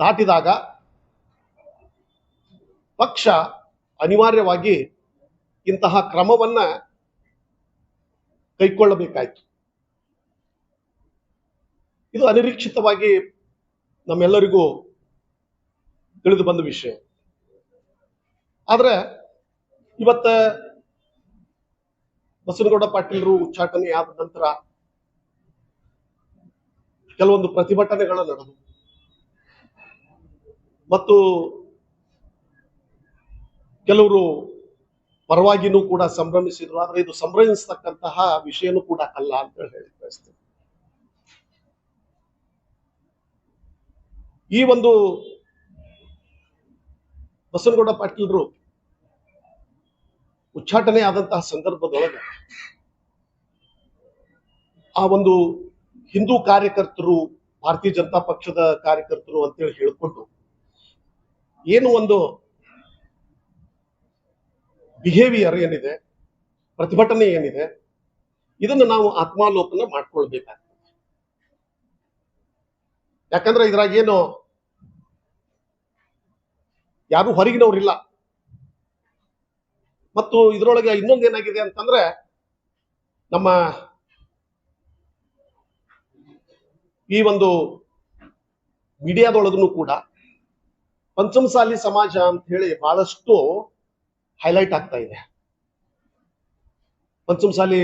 ದಾಟಿದಾಗ ಪಕ್ಷ ಅನಿವಾರ್ಯವಾಗಿ ಇಂತಹ ಕ್ರಮವನ್ನ ಕೈಕೊಳ್ಳಬೇಕಾಯಿತು. ಇದು ಅನಿರೀಕ್ಷಿತವಾಗಿ ನಮ್ಮೆಲ್ಲರಿಗೂ ತಿಳಿದು ಬಂದ ವಿಷಯ. ಆದರೆ ಇವತ್ತ ಬಸನಗೌಡ ಪಾಟೀಲರು ಉಚ್ಚಾಟನೆ ಆದ ನಂತರ ಕೆಲವೊಂದು ಪ್ರತಿಭಟನೆಗಳು ನಡೆದವು. ಮತ್ತು ಕೆಲವರು ಪರವಾಗಿನೂ ಕೂಡ ಸಂಭ್ರಮಿಸಿದ್ರು. ಆದ್ರೆ ಇದು ಸಂಭ್ರಮಿಸತಕ್ಕಂತಹ ವಿಷಯನೂ ಕೂಡ ಅಲ್ಲ ಅಂತ ಹೇಳಿ ಬಯಸ್ತೇನೆ. ಈ ಒಂದು ಬಸನಗೌಡ ಪಾಟೀಲ್ರು ಉಚ್ಚಾಟನೆ ಆದಂತಹ ಸಂದರ್ಭದೊಳಗೆ ಆ ಒಂದು ಹಿಂದೂ ಕಾರ್ಯಕರ್ತರು, ಭಾರತೀಯ ಜನತಾ ಪಕ್ಷದ ಕಾರ್ಯಕರ್ತರು ಅಂತೇಳಿ ಹೇಳ್ಕೊಂಡು ಏನು ಒಂದು ಬಿಹೇವಿಯರ್ ಏನಿದೆ, ಪ್ರತಿಭಟನೆ ಏನಿದೆ, ಇದನ್ನು ನಾವು ಆತ್ಮಾಲೋಕನ ಮಾಡ್ಕೊಳ್ಬೇಕಾಗ್ತದೆ. ಯಾಕಂದ್ರೆ ಇದ್ರಾಗ ಏನು ಯಾರು ಹೊರಗಿನವ್ರಿಲ್ಲ. ಮತ್ತು ಇದರೊಳಗೆ ಇನ್ನೊಂದು ಏನಾಗಿದೆ ಅಂತಂದ್ರೆ ನಮ್ಮ ಈ ಒಂದು ಮೀಡಿಯಾದೊಳಗೂ ಕೂಡ ಪಂಚಮಸಾಲಿ ಸಮಾಜ ಅಂತ ಹೇಳಿ ಬಹಳಷ್ಟು ಹೈಲೈಟ್ ಆಗ್ತಾ ಇದೆ. ಪಂಚಮಸಾಲಿ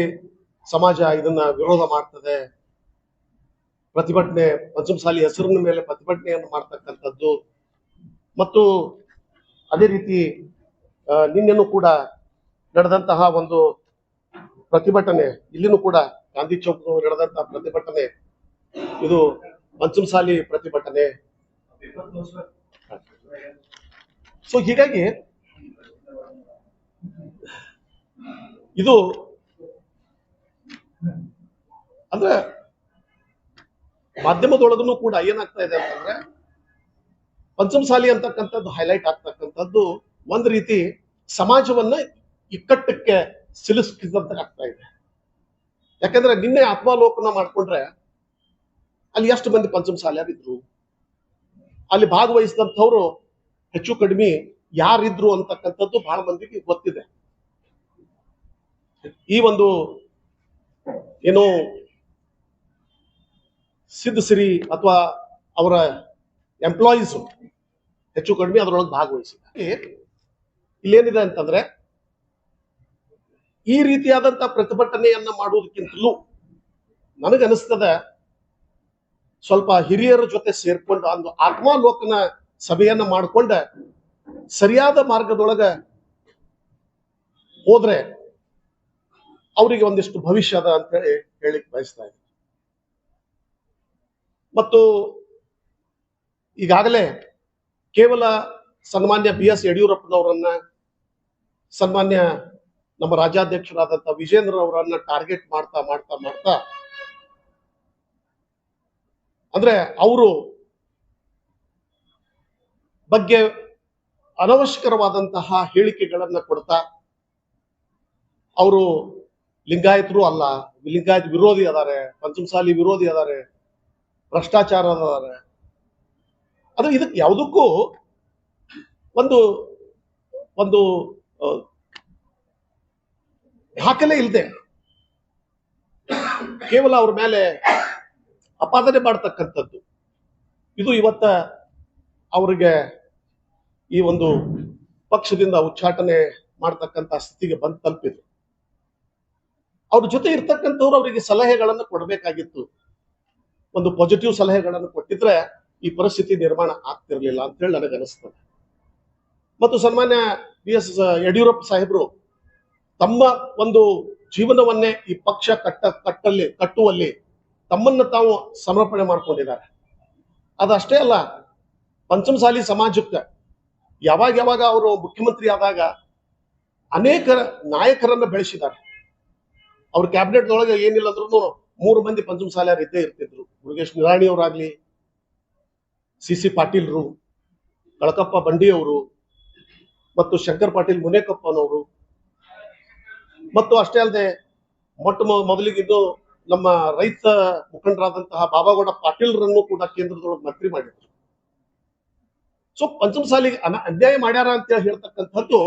ಸಮಾಜ ಇದನ್ನ ವಿರೋಧ ಮಾಡ್ತದೆ. ಪ್ರತಿಭಟನೆ ಪಂಚಮಸಾಲಿ ಹೆಸರಿನ ಮೇಲೆ ಪ್ರತಿಭಟನೆಯನ್ನು ಮಾಡ್ತಕ್ಕಂಥದ್ದು. ಮತ್ತು ಅದೇ ರೀತಿ ನಿನ್ನೆನು ಕೂಡ ನಡೆದಂತಹ ಒಂದು ಪ್ರತಿಭಟನೆ, ಇಲ್ಲಿನೂ ಕೂಡ ಗಾಂಧಿ ಚೌಕ್ ನಡೆದಂತಹ ಪ್ರತಿಭಟನೆ, ಇದು ಪಂಚಮಸಾಲಿ ಪ್ರತಿಭಟನೆ. ಸೊ ಹೀಗಾಗಿ ಇದು ಅಂದ್ರೆ ಮಾಧ್ಯಮದೊಳಗೂ ಕೂಡ ಏನಾಗ್ತಾ ಇದೆ ಅಂತಂದ್ರೆ ಪಂಚಮಸಾಲಿ ಅಂತಕ್ಕಂಥದ್ದು ಹೈಲೈಟ್ ಆಗ್ತಕ್ಕಂಥದ್ದು ಒಂದ್ ರೀತಿ ಸಮಾಜವನ್ನ ಇಕ್ಕಟ್ಟಕ್ಕೆ ಸಿಲುಕಿಸಿದಂತ ಆಗ್ತಾ ಇದೆ. ಯಾಕಂದ್ರೆ ನಿನ್ನೆ ಆತ್ಮಾಲೋಕನ ಮಾಡ್ಕೊಂಡ್ರೆ ಅಲ್ಲಿ ಎಷ್ಟು ಮಂದಿ ಪಂಚಮಸಾಲಿಯರಿದ್ರು ಅಲ್ಲಿ ಭಾಗವಹಿಸಿದಂಥವ್ರು ಹೆಚ್ಚು ಕಡಿಮೆ ಯಾರಿದ್ರು ಅಂತಕ್ಕಂಥದ್ದು ಬಹಳ ಮಂದಿಗೆ ಗೊತ್ತಿದೆ. ಈ ಒಂದು ಏನು ಸಿದ್ಧಸಿರಿ ಅಥವಾ ಅವರ ಎಂಪ್ಲಾಯೀಸ್ ಹೆಚ್ಚು ಕಡಿಮೆ ಅದರೊಳಗೆ ಭಾಗವಹಿಸಿದ್ದಾರೆ. ಇಲ್ಲೇನಿದೆ ಅಂತಂದ್ರೆ ಈ ರೀತಿಯಾದಂತ ಪ್ರತಿಭಟನೆಯನ್ನ ಮಾಡುವುದಕ್ಕಿಂತಲೂ ನನಗನಿಸ್ತದ ಸ್ವಲ್ಪ ಹಿರಿಯರ ಜೊತೆ ಸೇರ್ಕೊಂಡು ಒಂದು ಆತ್ಮಾಲೋಕನ ಸಭೆಯನ್ನ ಮಾಡಿಕೊಂಡ ಸರಿಯಾದ ಮಾರ್ಗದೊಳಗ ಹೋದ್ರೆ ಅವರಿಗೆ ಒಂದಿಷ್ಟು ಭವಿಷ್ಯ ಅದ ಅಂತ ಹೇಳಿ ಹೇಳಿಕ್ ಬಯಸ್ತಾ ಇದ್ದೀನಿ. ಮತ್ತು ಈಗಾಗಲೇ ಕೇವಲ ಸನ್ಮಾನ್ಯ ಬಿ ಎಸ್ ಯಡಿಯೂರಪ್ಪನವರನ್ನ, ಸನ್ಮಾನ್ಯ ನಮ್ಮ ರಾಜ್ಯಾಧ್ಯಕ್ಷರಾದಂತ ವಿಜೇಂದ್ರ ಅವರನ್ನ ಟಾರ್ಗೆಟ್ ಮಾಡ್ತಾ ಮಾಡ್ತಾ ಮಾಡ್ತಾ ಅಂದ್ರೆ ಅವರು ಬಗ್ಗೆ ಅನವಶ್ಯಕರವಾದಂತಹ ಹೇಳಿಕೆಗಳನ್ನ ಕೊಡ್ತಾ ಅವರು ಲಿಂಗಾಯತರು ಅಲ್ಲ, ಲಿಂಗಾಯತ್ ವಿರೋಧಿ ಅದಾರೆ, ಪಂಚಮಸಾಲಿ ವಿರೋಧಿ ಅದಾರೆ, ಭ್ರಷ್ಟಾಚಾರ ಅದಾರೆ. ಅದು ಇದಕ್ಕೆ ಯಾವುದಕ್ಕೂ ಒಂದು ಒಂದು ದಾಖಲೆ ಇಲ್ಲದೆ ಕೇವಲ ಅವ್ರ ಮೇಲೆ ಅಪಾದನೆ ಮಾಡತಕ್ಕಂಥದ್ದು. ಇದು ಇವತ್ತ ಅವರಿಗೆ ಈ ಒಂದು ಪಕ್ಷದಿಂದ ಉಚ್ಚಾಟನೆ ಮಾಡ್ತಕ್ಕಂಥ ಸ್ಥಿತಿಗೆ ಬಂದು ತಲುಪಿದ್ರು. ಅವ್ರ ಜೊತೆ ಇರ್ತಕ್ಕಂಥವ್ರು ಅವರಿಗೆ ಸಲಹೆಗಳನ್ನು ಕೊಡಬೇಕಾಗಿತ್ತು. ಒಂದು ಪಾಸಿಟಿವ್ ಸಲಹೆಗಳನ್ನು ಕೊಟ್ಟಿದ್ರೆ ಈ ಪರಿಸ್ಥಿತಿ ನಿರ್ಮಾಣ ಆಗ್ತಿರ್ಲಿಲ್ಲ ಅಂತ ಹೇಳಿ ನನಗೆ ಅನಿಸ್ತದೆ. ಮತ್ತು ಸನ್ಮಾನ್ಯ ಬಿ ಎಸ್ ಯಡಿಯೂರಪ್ಪ ಸಾಹೇಬರು ತಮ್ಮ ಒಂದು ಜೀವನವನ್ನೇ ಈ ಪಕ್ಷ ಕಟ್ಟ ಕಟ್ಟಲ್ಲಿ ಕಟ್ಟುವಲ್ಲಿ ತಮ್ಮನ್ನ ತಾವು ಸಮರ್ಪಣೆ ಮಾಡ್ಕೊಂಡಿದ್ದಾರೆ. ಅದಷ್ಟೇ ಅಲ್ಲ, ಪಂಚಮಸಾಲಿ ಸಮಾಜಕ್ಕೆ ಯಾವಾಗ ಯಾವಾಗ ಅವರು ಮುಖ್ಯಮಂತ್ರಿ ಆದಾಗ ಅನೇಕ ನಾಯಕರನ್ನ ಬೆಳೆಸಿದ್ದಾರೆ. ಅವ್ರ ಕ್ಯಾಬಿನೆಟ್ ಒಳಗೆ ಏನಿಲ್ಲ ಅಂದ್ರೂ ಮೂರು ಮಂದಿ ಪಂಚಮಸಾಲಿಯರು ಇದ್ದೇ ಇರ್ತಿದ್ರು. ಮುರುಗೇಶ್ ನಿರಾಣಿ ಅವರಾಗ್ಲಿ, ಸಿ ಸಿ ಪಾಟೀಲ್ರು, ಕಳಕಪ್ಪ ಬಂಡಿ ಅವರು ಮತ್ತು ಶಂಕರ್ ಪಾಟೀಲ್ ಮುನೇಕಪ್ಪನವರು. ಮತ್ತು ಅಷ್ಟೇ ಅಲ್ಲದೆ ಮೊಟ್ಟ ಮೊದಲಿಗಿದ್ದು ನಮ್ಮ ರೈತ ಮುಖಂಡರಾದಂತಹ ಬಾಬಾಗೌಡ ಪಾಟೀಲ್ರನ್ನು ಕೂಡ ಕೇಂದ್ರದೊಳಗೆ ಮಂತ್ರಿ ಮಾಡಿದ್ರು. ಸೊ ಪಂಚಮಸಾಲಿಗೆ ಅನ, ಅನ್ಯಾಯ ಮಾಡ್ಯಾರ ಅಂತ ಹೇಳಿ ಹೇಳ್ತಕ್ಕಂಥದ್ದು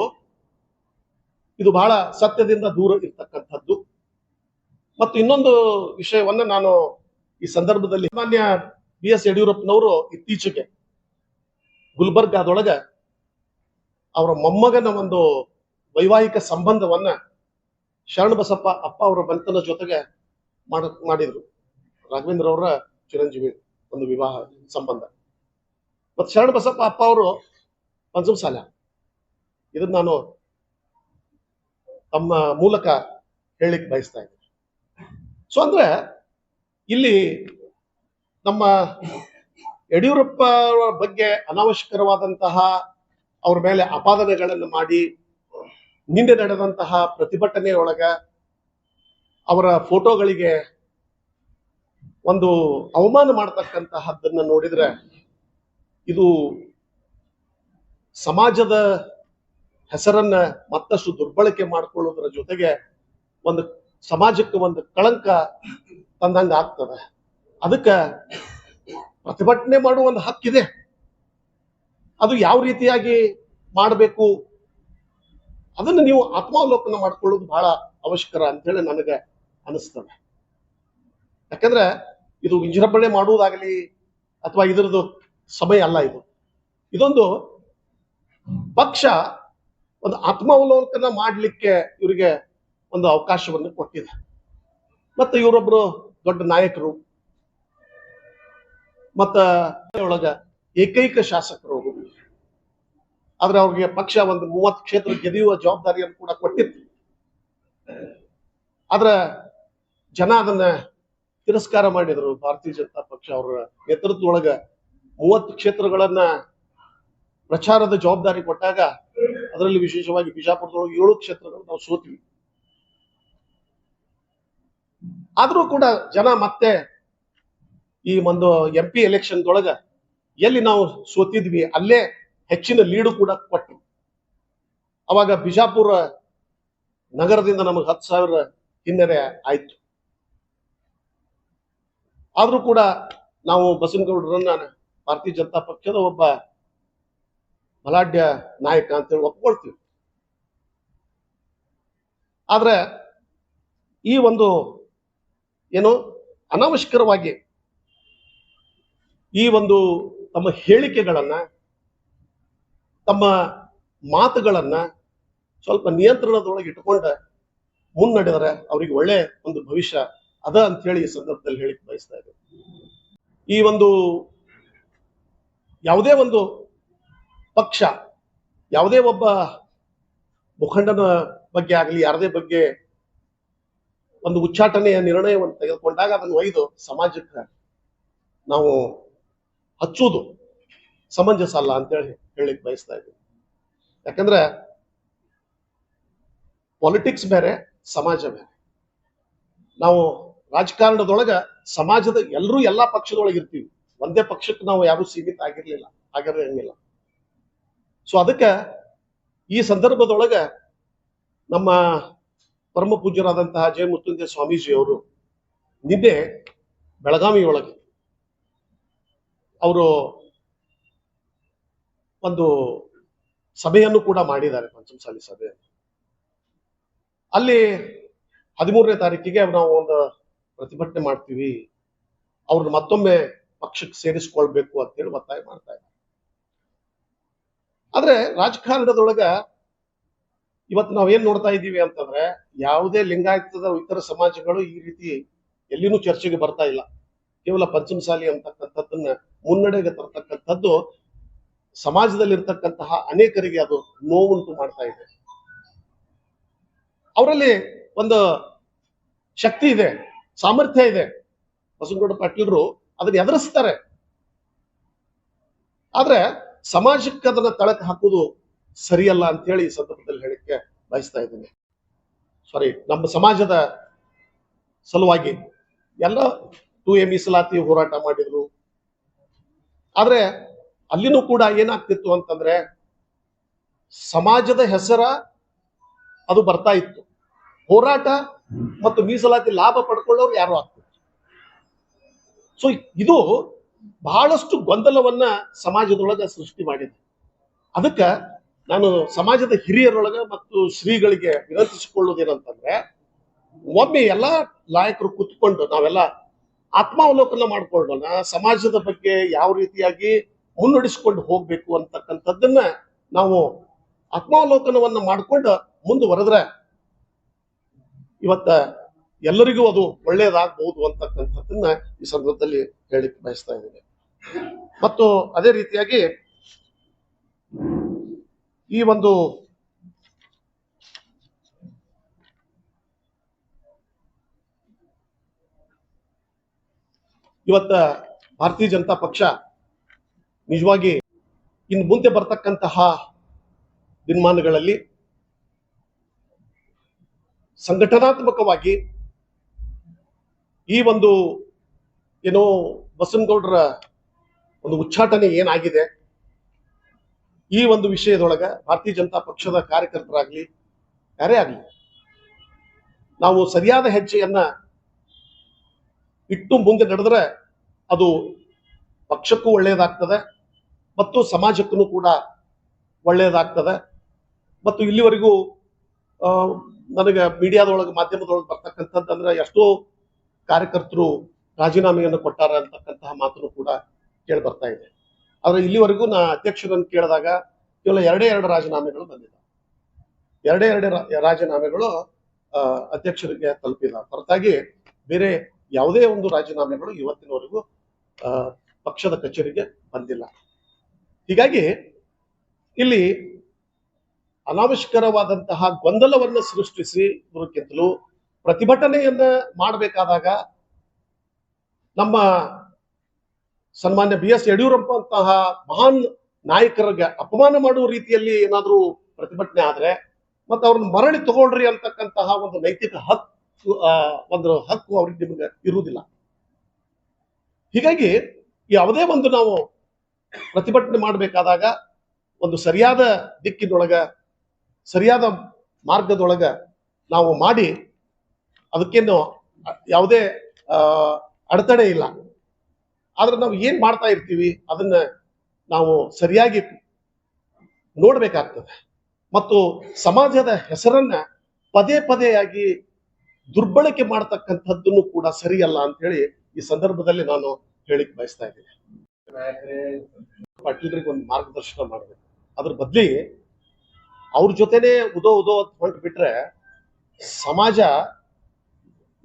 ಇದು ಬಹಳ ಸತ್ಯದಿಂದ ದೂರ ಇರ್ತಕ್ಕಂಥದ್ದು. ಮತ್ತು ಇನ್ನೊಂದು ವಿಷಯವನ್ನ ನಾನು ಈ ಸಂದರ್ಭದಲ್ಲಿ ಮಾನ್ಯ ಬಿ ಎಸ್ ಯಡಿಯೂರಪ್ಪನವರು ಇತ್ತೀಚೆಗೆ ಗುಲ್ಬರ್ಗಾದೊಳಗ ಅವರ ಮೊಮ್ಮಗನ ಒಂದು ವೈವಾಹಿಕ ಸಂಬಂಧವನ್ನ ಶರಣಬಸಪ್ಪ ಅಪ್ಪ ಅವರ ಬಂತನ ಜೊತೆಗೆ ಮಾಡ, ಮಾಡಿದ್ರು. ರಾಘವೇಂದ್ರ ಅವರ ಚಿರಂಜೀವಿ ಒಂದು ವಿವಾಹ ಸಂಬಂಧ. ಮತ್ತು ಶರಣಬಸಪ್ಪ ಅಪ್ಪ ಅವರು ಪಂಚಮಸಾಲ ಇದನ್ನ ನಾನು ತಮ್ಮ ಮೂಲಕ ಹೇಳಲಿಕ್ಕೆ ಬಯಸ್ತಾ ಇದ್ದೀನಿ. ಸೊ ಅಂದ್ರೆ ಇಲ್ಲಿ ನಮ್ಮ ಯಡಿಯೂರಪ್ಪ ಬಗ್ಗೆ ಅನಾವಶ್ಯಕರವಾದಂತಹ ಅವ್ರ ಮೇಲೆ ಅಪಾದನೆಗಳನ್ನು ಮಾಡಿ ನಿನ್ನೆ ನಡೆದಂತಹ ಪ್ರತಿಭಟನೆಯೊಳಗ ಅವರ ಫೋಟೋಗಳಿಗೆ ಒಂದು ಅವಮಾನ ಮಾಡತಕ್ಕಂತಹದ್ದನ್ನ ನೋಡಿದ್ರೆ ಇದು ಸಮಾಜದ ಹೆಸರನ್ನ ಮತ್ತಷ್ಟು ದುರ್ಬಳಕೆ ಮಾಡ್ಕೊಳ್ಳೋದ್ರ ಜೊತೆಗೆ ಒಂದು ಸಮಾಜಕ್ಕೆ ಒಂದು ಕಳಂಕ ತಂದಂಗ ಆಗ್ತದೆ. ಅದಕ್ಕೆ ಪ್ರತಿಭಟನೆ ಮಾಡುವ ಒಂದು ಹಕ್ಕಿದೆ. ಅದು ಯಾವ ರೀತಿಯಾಗಿ ಮಾಡಬೇಕು? ಅದನ್ನು ನೀವು ಆತ್ಮಾವಲೋಕನ ಮಾಡ್ಕೊಳ್ಳೋದು ಬಹಳ ಅವಶ್ಯಕರ ಅಂತೇಳಿ ನನಗೆ ಅನಿಸ್ತದೆ ಯಾಕಂದ್ರೆ ಇದು ವಿಜೃಂಭಣೆ ಮಾಡುವುದಾಗಲಿ ಅಥವಾ ಇದರದು ಸಮಯ ಅಲ್ಲ ಇದು. ಇದೊಂದು ಪಕ್ಷ ಒಂದು ಆತ್ಮಾವಲೋಕನ ಮಾಡಲಿಕ್ಕೆ ಇವರಿಗೆ ಒಂದು ಅವಕಾಶವನ್ನು ಕೊಟ್ಟಿದೆ. ಮತ್ತೆ ಇವರೊಬ್ಬರು ದೊಡ್ಡ ನಾಯಕರು, ಮತ್ತ ಒಳಗ ಏಕೈಕ ಶಾಸಕರು. ಆದ್ರೆ ಅವ್ರಿಗೆ ಪಕ್ಷ ಒಂದು ಮೂವತ್ತು ಕ್ಷೇತ್ರ ಗೆದಿಯುವ ಜವಾಬ್ದಾರಿಯನ್ನು ಕೂಡ ಕೊಟ್ಟಿತ್ತು. ಆದ್ರೆ ಜನ ಅದನ್ನ ತಿರಸ್ಕಾರ ಮಾಡಿದ್ರು ಭಾರತೀಯ ಜನತಾ ಪಕ್ಷ ಅವರ ನೇತೃತ್ವದೊಳಗ ಮೂವತ್ತು ಕ್ಷೇತ್ರಗಳನ್ನ ಪ್ರಚಾರದ ಜವಾಬ್ದಾರಿ ಕೊಟ್ಟಾಗ ಅದರಲ್ಲಿ ವಿಶೇಷವಾಗಿ ಬಿಜಾಪುರದೊಳಗೆ ಏಳು ಕ್ಷೇತ್ರಗಳು ನಾವು ಸೋತ್ವಿ. ಆದ್ರೂ ಕೂಡ ಜನ ಮತ್ತೆ ಈ ಒಂದು ಎಂ ಪಿ ಎಲೆಕ್ಷನ್ ಒಳಗ ಎಲ್ಲಿ ನಾವು ಸೋತಿದ್ವಿ ಅಲ್ಲೇ ಹೆಚ್ಚಿನ ಲೀಡು ಕೂಡ ಕೊಟ್ಟರು ಅವಾಗ ಬಿಜಾಪುರ ನಗರದಿಂದ ನಮಗೆ ಹತ್ತು ಸಾವಿರ ಹಿನ್ನೆಲೆ ಆಯ್ತು. ಆದ್ರೂ ಕೂಡ ನಾವು ಬಸನಗೌಡರನ್ನ ಭಾರತೀಯ ಜನತಾ ಪಕ್ಷದ ಒಬ್ಬ ಬಲಾಢ್ಯ ನಾಯಕ ಅಂತೇಳಿ ಒಪ್ಕೊಳ್ತೀವಿ. ಆದರೆ ಈ ಒಂದು ಏನು ಅನಾವಶ್ಯಕರವಾಗಿ ಈ ಒಂದು ತಮ್ಮ ಹೇಳಿಕೆಗಳನ್ನ, ತಮ್ಮ ಮಾತುಗಳನ್ನ ಸ್ವಲ್ಪ ನಿಯಂತ್ರಣದೊಳಗೆ ಇಟ್ಕೊಂಡ ಮುನ್ನಡೆದರೆ ಅವರಿಗೆ ಒಳ್ಳೆ ಒಂದು ಭವಿಷ್ಯ ಅದ ಅಂತ ಹೇಳಿ ಈ ಸಂದರ್ಭದಲ್ಲಿ ಹೇಳಿಕ್ ಬಯಸ್ತಾ ಇದ್ದೇನೆ. ಈ ಒಂದು ಯಾವುದೇ ಒಂದು ಪಕ್ಷ, ಯಾವುದೇ ಒಬ್ಬ ಮುಖಂಡನ ಬಗ್ಗೆ ಆಗಲಿ, ಯಾರದೇ ಬಗ್ಗೆ ಒಂದು ಉಚ್ಚಾಟನೆಯ ನಿರ್ಣಯವನ್ನು ತೆಗೆದುಕೊಂಡಾಗ ಅದನ್ನು ಒಯ್ದು ಸಮಾಜಕ್ಕೆ ನಾವು ಹಚ್ಚುವುದು ಸಮಂಜಸ ಅಲ್ಲ ಅಂತೇಳಿ ಹೇಳಿಕ್ ಬಯಸ್ತಾ ಇದ್ದೀನಿ. ಯಾಕಂದ್ರೆ ಪಾಲಿಟಿಕ್ಸ್ ಬೇರೆ, ಸಮಾಜ ಬೇರೆ. ನಾವು ರಾಜಕಾರಣದೊಳಗ ಸಮಾಜದ ಎಲ್ಲರೂ ಎಲ್ಲಾ ಪಕ್ಷದೊಳಗೆ ಇರ್ತೀವಿ ಒಂದೇ ಪಕ್ಷಕ್ಕೆ ನಾವು ಯಾರು ಸೀಮಿತ ಆಗಿರ್ಲಿಲ್ಲ ಆಗಿರಂಗಿಲ್ಲ ಸೊ ಅದಕ್ಕೆ ಈ ಸಂದರ್ಭದೊಳಗ ನಮ್ಮ ಪರಮ ಪೂಜ್ಯರಾದಂತಹ ಜಯ ಮುತ್ತುಂಜಯ ಸ್ವಾಮೀಜಿ ಅವರು ನಿನ್ನೆ ಬೆಳಗಾವಿಯೊಳಗೆ ಅವರು ಒಂದು ಸಭೆಯನ್ನು ಕೂಡ ಮಾಡಿದ್ದಾರೆ, ಪಂಚಮಸಾಲಿ ಸಭೆ ಅಲ್ಲಿ ಹದಿಮೂರನೇ ತಾರೀಕಿಗೆ ನಾವು ಒಂದು ಪ್ರತಿಭಟನೆ ಮಾಡ್ತೀವಿ, ಅವ್ರನ್ನ ಮತ್ತೊಮ್ಮೆ ಪಕ್ಷಕ್ಕೆ ಸೇರಿಸ್ಕೊಳ್ಬೇಕು ಅಂತೇಳಿ ಒತ್ತಾಯ ಮಾಡ್ತಾ ಇದ್ದಾರೆ. ಆದ್ರೆ ರಾಜಕಾರಣದೊಳಗ ಇವತ್ತು ನಾವೇನ್ ನೋಡ್ತಾ ಇದ್ದೀವಿ ಅಂತಂದ್ರೆ ಯಾವುದೇ ಲಿಂಗಾಯತದ ಇತರ ಸಮಾಜಗಳು ಈ ರೀತಿ ಎಲ್ಲಿನೂ ಚರ್ಚೆಗೆ ಬರ್ತಾ ಇಲ್ಲ. ಕೇವಲ ಪಂಚಮಸಾಲಿ ಅಂತಕ್ಕಂಥದ್ದನ್ನ ಮುನ್ನಡೆಗೆ ತರ್ತಕ್ಕಂಥದ್ದು ಸಮಾಜದಲ್ಲಿರ್ತಕ್ಕಂತಹ ಅನೇಕರಿಗೆ ಅದು ನೋವುಂಟು ಮಾಡ್ತಾ ಇದೆ. ಅವರಲ್ಲಿ ಒಂದು ಶಕ್ತಿ ಇದೆ. ಸಾಮರ್ಥ್ಯ ಇದೆ. ಬಸವನಗೌಡ ಪಾಟೀಲರು ಅದನ್ನ ಎದುರಿಸ್ತಾರೆ. ಆದ್ರೆ ಸಮಾಜಕ್ಕೆ ಅದನ್ನ ತಳಕ್ಕೆ ಹಾಕುವುದು ಸರಿಯಲ್ಲ ಅಂತೇಳಿ ಈ ಸಂದರ್ಭದಲ್ಲಿ ಹೇಳಕ್ಕೆ ಬಯಸ್ತಾ ಇದ್ದೀನಿ. ಸಾರಿ ನಮ್ಮ ಸಮಾಜದ ಸಲುವಾಗಿ ಎಲ್ಲ ಟು ಎ ಮೀಸಲಾತಿ ಹೋರಾಟ ಮಾಡಿದ್ರು. ಆದ್ರೆ ಅಲ್ಲಿನೂ ಕೂಡ ಏನಾಗ್ತಿತ್ತು ಅಂತಂದ್ರೆ ಸಮಾಜದ ಹೆಸರ ಅದು ಬರ್ತಾ ಇತ್ತು. ಹೋರಾಟ ಮತ್ತು ಮೀಸಲಾತಿ ಲಾಭ ಪಡ್ಕೊಳ್ಳೋರು ಯಾರು ಆಗ್ತಿತ್ತು ಸೊ ಇದು ಬಹಳಷ್ಟು ಗೊಂದಲವನ್ನ ಸಮಾಜದೊಳಗ ಸೃಷ್ಟಿ ಮಾಡಿದೆ. ಅದಕ್ಕ ನಾನು ಸಮಾಜದ ಹಿರಿಯರೊಳಗ ಮತ್ತು ಶ್ರೀಗಳಿಗೆ ವಿನಂತಿಸಿಕೊಳ್ಳೋದೇನಂತಂದ್ರೆ ಒಮ್ಮೆ ಎಲ್ಲಾ ನಾಯಕರು ಕೂತ್ಕೊಂಡು ನಾವೆಲ್ಲ ಆತ್ಮಾವಲೋಕನ ಮಾಡ್ಕೊಳ್ಳೋಣ, ಸಮಾಜದ ಬಗ್ಗೆ ಯಾವ ರೀತಿಯಾಗಿ ಮುನ್ನಡೆಸಿಕೊಂಡು ಹೋಗ್ಬೇಕು ಅಂತಕ್ಕಂಥದ್ದನ್ನ ನಾವು ಆತ್ಮಾವಲೋಕನವನ್ನ ಮಾಡ್ಕೊಂಡು ಮುಂದುವರೆದ್ರೆ ಇವತ್ತ ಎಲ್ಲರಿಗೂ ಅದು ಒಳ್ಳೆಯದಾಗಬಹುದು ಅಂತಕ್ಕಂಥದ್ದನ್ನ ಈ ಸಂದರ್ಭದಲ್ಲಿ ಹೇಳಿಕ್ಕೆ ಬಯಸ್ತಾ ಇದ್ದೇನೆ. ಮತ್ತು ಅದೇ ರೀತಿಯಾಗಿ ಈ ಒಂದು ಇವತ್ತ ಭಾರತೀಯ ಜನತಾ ಪಕ್ಷ ನಿಜವಾಗಿ ಇನ್ನು ಮುಂದೆ ಬರ್ತಕ್ಕಂತಹ ದಿನಮಾನಗಳಲ್ಲಿ ಸಂಘಟನಾತ್ಮಕವಾಗಿ ಈ ಒಂದು, ಏನೋ ಬಸನಗೌಡರ ಒಂದು ಉಚ್ಚಾಟನೆ ಏನಾಗಿದೆ? ಈ ಒಂದು ವಿಷಯದೊಳಗೆ ಭಾರತೀಯ ಜನತಾ ಪಕ್ಷದ ಕಾರ್ಯಕರ್ತರಾಗ್ಲಿ, ಯಾರೇ ಆಗಲಿ, ನಾವು ಸರಿಯಾದ ಹೆಜ್ಜೆಯನ್ನ ಇಟ್ಟು ಮುಂದೆ ನಡೆದ್ರೆ ಅದು ಪಕ್ಷಕ್ಕೂ ಒಳ್ಳೆಯದಾಗ್ತದೆ ಮತ್ತು ಸಮಾಜಕ್ಕೂ ಕೂಡ ಒಳ್ಳೆಯದಾಗ್ತದೆ ಮತ್ತು ಇಲ್ಲಿವರೆಗೂ ನನಗೆ ಮೀಡಿಯಾದೊಳಗೆ ಮಾಧ್ಯಮದೊಳಗೆ ಬರ್ತಕ್ಕಂಥದ್ದು ಅಂದ್ರೆ ಎಷ್ಟೋ ಕಾರ್ಯಕರ್ತರು ರಾಜೀನಾಮೆಯನ್ನು ಕೊಟ್ಟಾರ ಅಂತಕ್ಕಂತಹ ಮಾತನ್ನು ಕೂಡ ಕೇಳಿ ಬರ್ತಾ ಇದೆ. ಆದ್ರೆ ಇಲ್ಲಿವರೆಗೂ ನಾ ಅಧ್ಯಕ್ಷರನ್ನು ಕೇಳಿದಾಗ ಕೇವಲ ಎರಡೇ ಎರಡು ರಾಜೀನಾಮೆಗಳು ಬಂದಿಲ್ಲ ಎರಡೇ ಎರಡೇ ರಾಜೀನಾಮೆಗಳು ಅಧ್ಯಕ್ಷರಿಗೆ ತಲುಪಿಲ್ಲ. ಹೊರತಾಗಿ ಬೇರೆ ಯಾವುದೇ ಒಂದು ರಾಜೀನಾಮೆಗಳು ಇವತ್ತಿನವರೆಗೂ ಪಕ್ಷದ ಕಚೇರಿಗೆ ಬಂದಿಲ್ಲ. ಹೀಗಾಗಿ ಇಲ್ಲಿ ಅನಾವಶ್ಯಕರವಾದಂತಹ ಗೊಂದಲವನ್ನ ಸೃಷ್ಟಿಸಿ ಬರೋಕ್ಕಿಂತಲೂ ಪ್ರತಿಭಟನೆಯನ್ನ ಮಾಡಬೇಕಾದಾಗ ನಮ್ಮ ಸನ್ಮಾನ್ಯ ಬಿ ಎಸ್ ಯಡಿಯೂರಪ್ಪ ಅಂತಹ ಮಹಾನ್ ನಾಯಕರಿಗೆ ಅಪಮಾನ ಮಾಡುವ ರೀತಿಯಲ್ಲಿ ಏನಾದರೂ ಪ್ರತಿಭಟನೆ ಆದ್ರೆ ಮತ್ತೆ ಅವ್ರನ್ನ ಮರಳಿ ತಗೊಳ್ರಿ ಅಂತಕ್ಕಂತಹ ಒಂದು ನೈತಿಕ ಹಕ್ಕು ಒಂದು ಹಕ್ಕು ಅವ್ರಿಗೆ ನಿಮಗೆ ಇರುವುದಿಲ್ಲ. ಹೀಗಾಗಿ ಯಾವುದೇ ಒಂದು ನಾವು ಪ್ರತಿಭಟನೆ ಮಾಡಬೇಕಾದಾಗ ಒಂದು ಸರಿಯಾದ ದಿಕ್ಕಿನೊಳಗ ಸರಿಯಾದ ಮಾರ್ಗದೊಳಗೆ ನಾವು ಮಾಡಿ ಅದಕ್ಕೇನು ಯಾವುದೇ ಅಡೆತಡೆ ಇಲ್ಲ. ಆದರೆ ನಾವು ಏನು ಮಾಡ್ತಾ ಇರ್ತೀವಿ ಅದನ್ನ ನಾವು ಸರಿಯಾಗಿ ನೋಡಬೇಕಾಗ್ತದೆ. ಮತ್ತು ಸಮಾಜದ ಹೆಸರನ್ನ ಪದೇ ಪದೇಯಾಗಿ ದುರ್ಬಳಕೆ ಮಾಡತಕ್ಕಂಥದ್ದನ್ನು ಕೂಡ ಸರಿಯಲ್ಲ ಅಂತ ಹೇಳಿ ಈ ಸಂದರ್ಭದಲ್ಲಿ ನಾನು ಹೇಳಿಕ್ ಬಯಸ್ತಾ ಇದ್ದೀನಿ. ಪಾಟೀಲ್ರಿಗೆ ಒಂದು ಮಾರ್ಗದರ್ಶನ ಮಾಡಬೇಕು. ಅದ್ರ ಬದ್ಲಿ ಅವ್ರ ಜೊತೆನೆ ಉದೋ ಉದೋ ಅಂತ ಹೊರಟು ಬಿಟ್ರೆ ಸಮಾಜ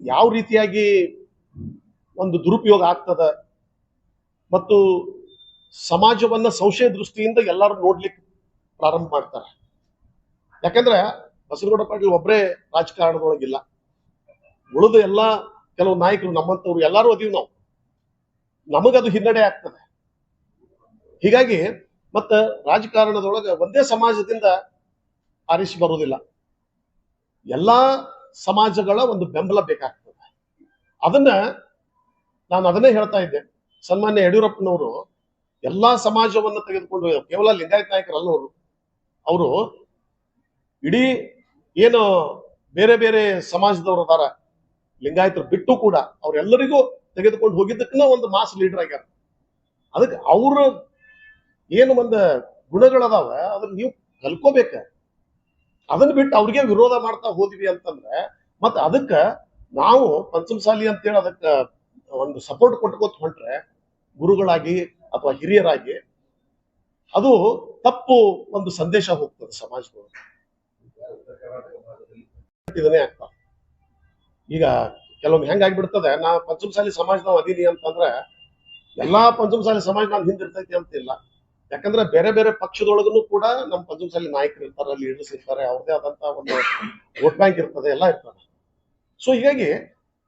ಯಾವ ರೀತಿಯಾಗಿ ಒಂದು ದುರುಪಯೋಗ ಆಗ್ತದ? ಮತ್ತು ಸಮಾಜವನ್ನ ಸಂಶಯ ದೃಷ್ಟಿಯಿಂದ ಎಲ್ಲರೂ ನೋಡ್ಲಿಕ್ಕೆ ಪ್ರಾರಂಭ ಮಾಡ್ತಾರೆ. ಯಾಕಂದ್ರೆ ಬಸವಗೌಡ ಪಾಟೀಲ್ ಒಬ್ಬರೇ ರಾಜಕಾರಣದೊಳಗಿಲ್ಲ. ಉಳಿದ ಎಲ್ಲ ಕೆಲವು ನಾಯಕರು ನಮ್ಮಂತವ್ರು ಎಲ್ಲರೂ ಅದೀವಿ ನಾವು. ನಮಗದು ಹಿನ್ನಡೆ ಆಗ್ತದೆ. ಹೀಗಾಗಿ ಮತ್ತ ರಾಜಕಾರಣದೊಳಗೆ ಒಂದೇ ಸಮಾಜದಿಂದ ಆರಿಸಿ ಬರುವುದಿಲ್ಲ. ಎಲ್ಲ ಸಮಾಜಗಳ ಒಂದು ಬೆಂಬಲ ಬೇಕಾಗ್ತದೆ. ಅದನ್ನ ನಾನು ಅದನ್ನೇ ಹೇಳ್ತಾ ಇದ್ದೆ. ಸನ್ಮಾನ್ಯ ಯಡಿಯೂರಪ್ಪನವರು ಎಲ್ಲಾ ಸಮಾಜವನ್ನ ತೆಗೆದುಕೊಂಡು ಕೇವಲ ಲಿಂಗಾಯತ ನಾಯಕರಲ್ಲ ಅವರು ಅವರು ಇಡೀ ಏನು ಬೇರೆ ಬೇರೆ ಸಮಾಜದವರು ಅದಾರ, ಲಿಂಗಾಯತರು ಬಿಟ್ಟು ಕೂಡ ಅವರೆಲ್ಲರಿಗೂ ತೆಗೆದುಕೊಂಡು ಹೋಗಿದ್ದಕ್ಕನ್ನ ಒಂದು ಮಾಸ್ ಲೀಡರ್ ಆಗ್ಯಾರ. ಅದಕ್ಕೆ ಅವ್ರ ಏನು ಒಂದು ಗುಣಗಳದಾವ, ಅದನ್ನ ನೀವು ಕಲ್ಕೋಬೇಕ. ಅದನ್ನ ಬಿಟ್ಟು ಅವ್ರಿಗೆ ವಿರೋಧ ಮಾಡ್ತಾ ಹೋದ್ವಿ ಅಂತಂದ್ರೆ, ಮತ್ತೆ ಅದಕ್ಕ ನಾವು ಪಂಚಮಸಾಲಿ ಅಂತೇಳಿ ಅದಕ್ಕ ಒಂದು ಸಪೋರ್ಟ್ ಕೊಟ್ಕೋತ ಹೊಂಟ್ರೆ, ಗುರುಗಳಾಗಿ ಅಥವಾ ಹಿರಿಯರಾಗಿ, ಅದು ತಪ್ಪು ಒಂದು ಸಂದೇಶ ಹೋಗ್ತದೆ ಸಮಾಜದೊಳಗೆ. ಇದನ್ನೇ ಆಗ್ತಾವ ಈಗ ಕೆಲವೊಮ್ಮೆ ಹೆಂಗಾಗ್ಬಿಡ್ತದೆ ನಾ ಪಂಚಮಸಾಲಿ ಸಮಾಜದವ ಅದೀನಿ ಅಂತಂದ್ರೆ, ಎಲ್ಲಾ ಪಂಚಮಸಾಲಿ ಸಮಾಜ ನಾನು ಹಿಂದಿರ್ತೈತಿ ಅಂತಿಲ್ಲ ಯಾಕಂದ್ರೆ ಬೇರೆ ಬೇರೆ ಪಕ್ಷದೊಳಗೂ ಕೂಡ ನಮ್ಮ ಪಂಚಮಸಾಲಿ ನಾಯಕರು ಇರ್ತಾರೆ ಲೀಡರ್ಸ್ ಇರ್ತಾರೆ ಅವ್ರದೇ ಆದಂತ ಒಂದು ವೋಟ್ ಬ್ಯಾಂಕ್ ಇರ್ತದೆ, ಎಲ್ಲ ಇರ್ತದೆ. ಸೊ ಹೀಗಾಗಿ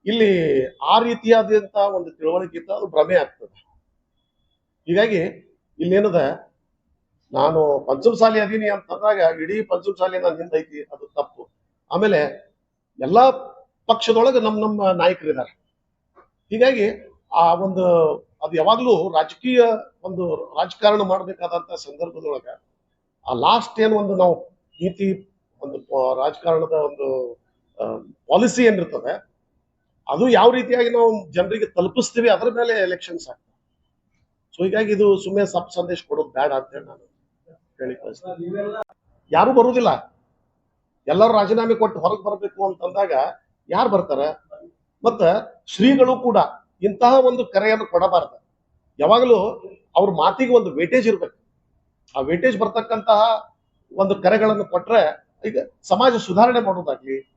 ಇಲ್ಲಿ ಆ ರೀತಿಯಾದಂತ ಒಂದು ತಿಳುವಳಿಕೆ ಇತ್ತು ಅದು ಭ್ರಮೆ ಆಗ್ತದೆ. ಹೀಗಾಗಿ ಇಲ್ಲೇನದ, ನಾನು ಪಂಚಮಸಾಲಿ ಅದೀನಿ ಅಂತಂದಾಗ ಇಡೀ ಪಂಚಮಸಾಲಿ ನಾನು ಹಿಂದೈತಿ ಅದು ತಪ್ಪು. ಆಮೇಲೆ ಎಲ್ಲಾ ಪಕ್ಷದೊಳಗೆ ನಮ್ಮ ನಮ್ಮ ನಾಯಕರಿದ್ದಾರೆ. ಹೀಗಾಗಿ ಆ ಒಂದು ಅದು ಯಾವಾಗಲೂ ರಾಜಕೀಯ ಒಂದು ರಾಜಕಾರಣ ಮಾಡಬೇಕಾದಂತ ಸಂದರ್ಭದೊಳಗೆ ಆ ಲಾಸ್ಟ್ ಏನು ಒಂದು ನಾವು ನೀತಿ ಒಂದು ರಾಜಕಾರಣದ ಒಂದು ಪಾಲಿಸಿ ಏನಿರ್ತದೆ, ಅದು ಯಾವ ರೀತಿಯಾಗಿ ನಾವು ಜನರಿಗೆ ತಲುಪಿಸ್ತೀವಿ, ಅದರ ಮೇಲೆ ಎಲೆಕ್ಷನ್ಸ್ ಆಗ್ತವೆ. ಸೊ ಹೀಗಾಗಿ ಇದು ಸುಮ್ಮನೆ ಸಪ್ ಸಂದೇಶ ಕೊಡೋದು ಬೇಡ ಅಂತೇಳಿ ನಾನು ಹೇಳಿ ಕಳಿಸ್ತೀನಿ. ಯಾರು ಬರುವುದಿಲ್ಲ. ಎಲ್ಲರೂ ರಾಜೀನಾಮೆ ಕೊಟ್ಟು ಹೊರಗೆ ಬರಬೇಕು ಅಂತಂದಾಗ ಯಾರು ಬರ್ತಾರೆ? ಮತ್ತ ಶ್ರೀಗಳು ಕೂಡ. ಇಂತಹ ಒಂದು ಕರೆಯನ್ನು ಕೊಡಬಾರ್ದು. ಯಾವಾಗಲೂ ಅವ್ರ ಮಾತಿಗೆ ಒಂದು ವೇಟೇಜ್ ಇರಬೇಕು. ಆ ವೇಟೇಜ್ ಬರ್ತಕ್ಕಂತಹ ಒಂದು ಕರೆಗಳನ್ನು ಕೊಟ್ರೆ ಈಗ ಸಮಾಜ ಸುಧಾರಣೆ ಮಾಡೋದಾಗ್ಲಿ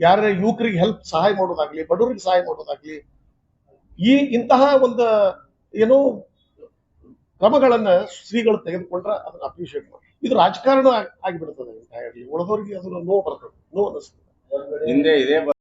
ಯಾರ ಯುವಕರಿಗೆ ಹೆಲ್ಪ್ ಸಹಾಯ ಮಾಡೋದಾಗ್ಲಿ ಬಡವರಿಗೆ ಸಹಾಯ ಮಾಡೋದಾಗ್ಲಿ ಈ ಇಂತಹ ಒಂದು ಏನೋ ಕ್ರಮಗಳನ್ನ ಶ್ರೀಗಳು ತೆಗೆದುಕೊಂಡ್ರೆ ಅದನ್ನ ಅಪ್ರಿಶಿಯೇಟ್ ಮಾಡಿ. ಇದು ರಾಜಕಾರಣ ಆಗಿ- ಆಗಿಬಿಡ್ತದೆ ಉಳಿದವರಿಗೆ ಅದನ್ನ ನೋವು ಬರ್ತದೆ. ನೋವು ಅನಿಸ್ತದೆ ಹಿಂದೆ ಇದೇ